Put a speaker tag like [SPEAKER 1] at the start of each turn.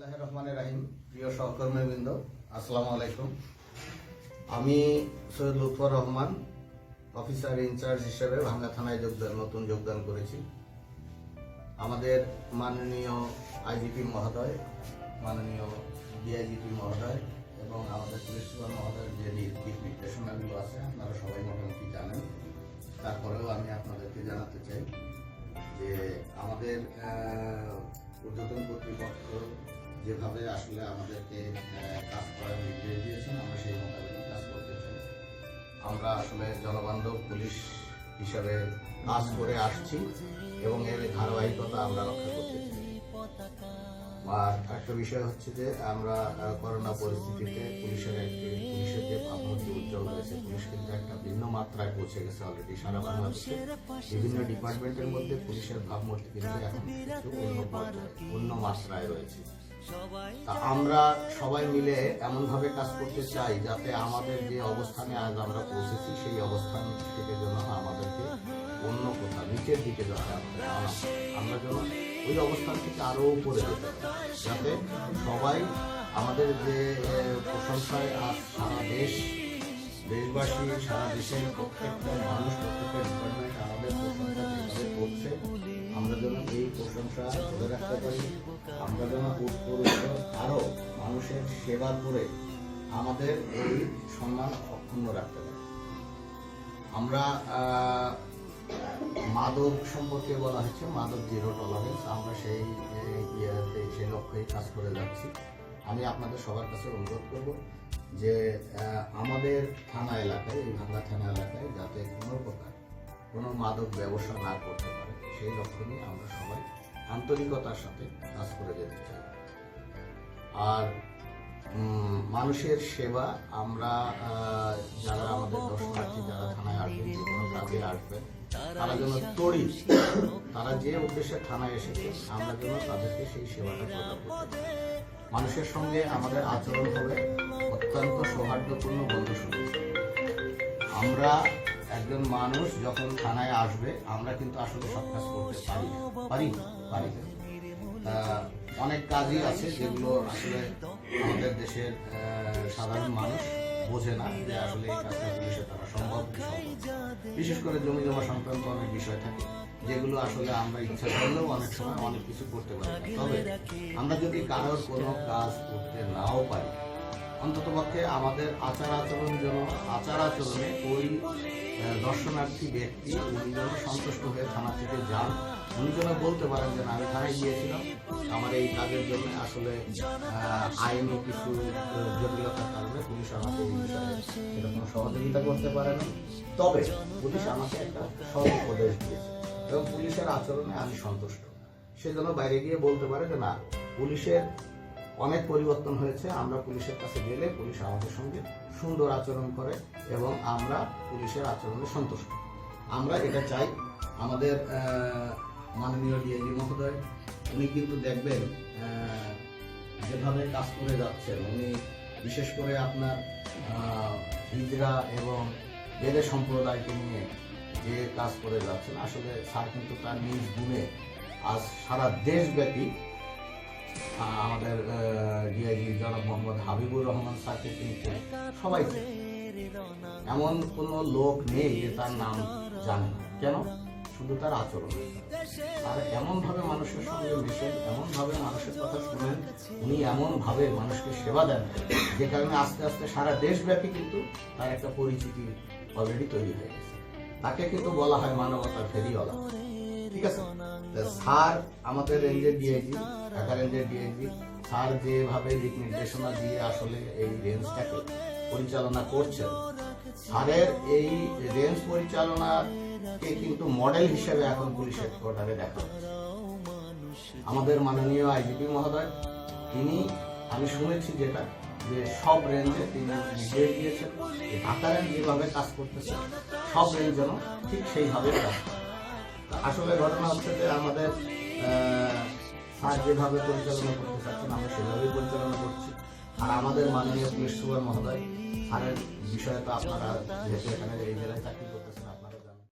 [SPEAKER 1] রহমানির রাহিম। প্রিয় সহকর্মীবৃন্দ, আসসালামু আলাইকুম। আমি Syed Lutfar Rahman, officer in charge হিসেবে ভাঙ্গা থানায় যোগদান, নতুন যোগদান করেছি। আমাদের মাননীয় আইজিপি মহোদয়, মাননীয় ডিআইজিপি মহোদয় এবং আমাদের পুলিশ সুপার মহোদয়ের যে নির্দেশনাগুলো আছে, আপনারা সবাই মোটামুটি জানেন। তারপরেও আমি আপনাদেরকে জানাতে চাই যে আমাদের ঊর্ধ্বতন কর্তৃপক্ষ যেভাবে আসলে আমাদেরকে কাজ করার নির্দেশ দিয়েছেন, আমরা সেই মোতাবেকই কাজ করতে চাই। আমরা আসলে জনবান্ধব, পুলিশ হিসাবে কাজ করে আসছি এবং এর ধারাবাহিকতা আমরা রক্ষা করতে আর একটা বিষয় হচ্ছে যে, আমরা করোনা পরিস্থিতিতে পুলিশের একটি, পুলিশের যে ভাবমূর্তি উজ্জ্বল হয়েছে, পুলিশ কিন্তু একটা ভিন্ন মাত্রায় পৌঁছে গেছে অলরেডি সারা বাংলাদেশে। বিভিন্ন ডিপার্টমেন্টের মধ্যে পুলিশের ভাবমূর্তি কিন্তু এখন অন্য মাত্রায় রয়েছে। আমরা সবাই মিলে এমন ভাবে কাজ করতে চাই যাতে আমাদের যে অবস্থানে আজ আমরা পৌঁছেছি সেই অবস্থান থেকে যেন আমাদেরকে অন্য কোথাও নিচের দিকে যাতে। আমরা যেন ওই অবস্থান থেকে আরও উপরে যেতে যাতে সবাই আমাদের যে প্রশংসায় আজ সারা দেশ দেশবাসী সারা দেশের প্রত্যেকটা মানুষ আমরা যেন উত্তরোত্তর আরও মানুষের সেবা করে আমাদের এই সম্মান অক্ষুণ্ণ রাখতে পারি। আমরা মাদক সম্পর্কে বলা হচ্ছে মাদক জিরো টলারেন্স আমরা সেই ইয়েতে সেই লক্ষ্যেই কাজ করে যাচ্ছি। আমি আপনাদের সবার কাছে অনুরোধ করব যে আমাদের থানা এলাকায়, এই ভাঙ্গা থানা এলাকায় যাতে কোনো প্রকার কোনো মাদক ব্যবসা না করতে পারে, সেই লক্ষ্য নিয়ে আমরা সবাই আন্তরিকতার সাথে কাজ করে যেতে চাই। আর মানুষের সেবা আমরা যারা আমাদের দর্শনার্থী, যারা থানায় আসবেন, যে কোনো কাজে আসবেন, তারা যেন তড়িৎ, তারা যে উদ্দেশ্যে থানায় এসেছে, আমরা যেন তাদেরকে সেই সেবাটা প্রদান করতে মানুষের সঙ্গে আমাদের আচরণ হবে অত্যন্ত সৌহার্দ্যপূর্ণ বন্ধু শুনেছি আমরা একজন মানুষ যখন থানায় আসবে, আমরা কিন্তু আসলে সব কাজ করতে পারি। পারি অনেক কাজই আছে যেগুলো আসলে আমাদের দেশের সাধারণ মানুষ বোঝে না যে আসলে এই পুলিশের দ্বারা সম্ভব। বিশেষ করে জমি জমা সংক্রান্ত অনেক বিষয় থাকে, যেগুলো আসলে আমরা ইচ্ছা করলেও অনেক সময় অনেক কিছু করতে পারি তবে আমরা যদি কারোর কোনো কাজ করতে নাও পারি, অন্তত পক্ষে আমাদের আচার আচরণ যেন, আচার আচরণে ওই দর্শনার্থী ব্যক্তি উনি যেন সন্তুষ্ট হয়ে থানা থেকে যান যেন বলতে পারেন যে না, আমি থানায় গিয়েছিলাম। আমার এই কাজের জন্য আসলে আইনি কিছু জটিলতার কারণে পুলিশ আমাকে এই সেরকম সহযোগিতা করতে পারে না। তবে পুলিশ আমাকে একটা সৎ উপদেশ দিয়েছে এবং পুলিশের আচরণে আমি সন্তুষ্ট। সে যেন বাইরে গিয়ে বলতে পারে যে না পুলিশের অনেক পরিবর্তন হয়েছে। আমরা পুলিশের কাছে গেলে পুলিশ আমাদের সঙ্গে সুন্দর আচরণ করে এবং আমরা পুলিশের আচরণে সন্তুষ্ট। আমরা এটা চাই আমাদের মাননীয় ডিআইজি মহোদয়, উনি কিন্তু দেখবেন যেভাবে কাজ করে যাচ্ছেন, উনি বিশেষ করে আপনার হিজড়া এবং বেদে সম্প্রদায়কে নিয়ে যে কাজ করে যাচ্ছেন, আসলে স্যার কিন্তু তার নিজ গুণে আজ সারা দেশব্যাপী আমাদের ডিআইজি জনাব মোহাম্মদ হাবিবুর রহমান স্যারকে কিন্তু সবাই এমন কোনো লোক নেই যে তার নাম জানে না। কেন? শুধু তার আচরণ। আর এমন ভাবে মানুষের সঙ্গে মেশেন এমন ভাবে মানুষের কথা শুনেন, উনি এমন ভাবে মানুষকে সেবা দেন, যে কারণে আস্তে আস্তে সারা দেশব্যাপী কিন্তু তার একটা পরিচিতি অলরেডি তৈরি হয়ে গেছে। তাকে কিন্তু বলা হয় মানবতার ফেরিওয়ালা। ঠিক আছে? স্যার আমাদের রেঞ্জের ডিআইজি ঢাকা রেঞ্জের ডিআইজি স্যার যেভাবে দিক নির্দেশনা দিয়ে আসলে এই রেঞ্জটাকে পরিচালনা করছেন, স্যারের এই রেঞ্জ কিন্তু মডেল হিসেবে এখন পুলিশ হেডকোয়ার্টারে দেখা আমাদের মাননীয় আইজিপি মহোদয়, তিনি, আমি শুনেছি যেটা, যে সব রেঞ্জে তিনি নির্দেশ দিয়েছেন ঢাকা রেঞ্জ যেভাবে কাজ করতেছে, সব রেঞ্জ যেন ঠিক সেইভাবে আসলে ঘটনা হচ্ছে যে আমাদের স্যার যেভাবে পরিচালনা করতে চাচ্ছেন, আমরা সেভাবেই পরিচালনা করছি। আর আমাদের মাননীয় পুলিশ সুপার মহোদয়, স্যারের বিষয়ে তো আপনারা যেহেতু এখানে এই জেলায় চাকরি করতেছেন